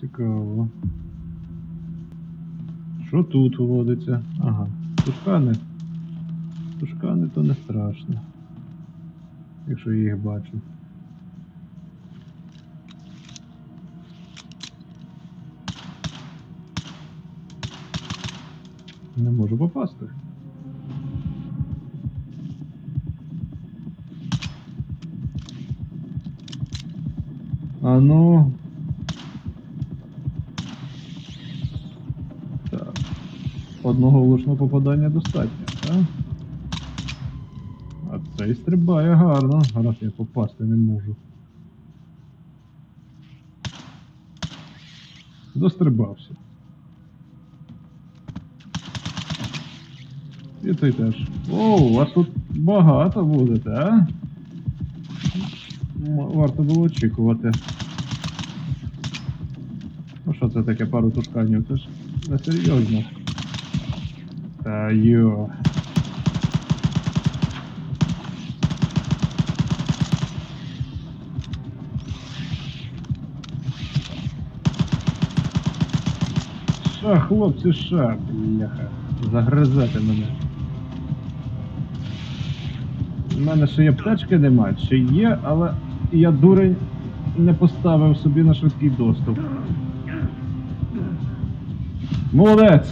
Цікаво. Що тут водиться? Ага. Тушкани. Тушкани то не страшно. Якщо я їх бачу. Не можу попасти. А ну. Одного влучного попадання достатньо, так? А цей стрибає гарно, раз я попасти не можу. Дострибався. І ти теж. О, у вас тут багато будете, а? Варто було очікувати. Ну що це таке пару тушканів? Це ж не серйозно. Та йо. Ша, хлопці, ша, бляха. Загризати мене. У мене ще є аптечки нема, ще є, але я дурень не поставив собі на швидкий доступ. Молодець!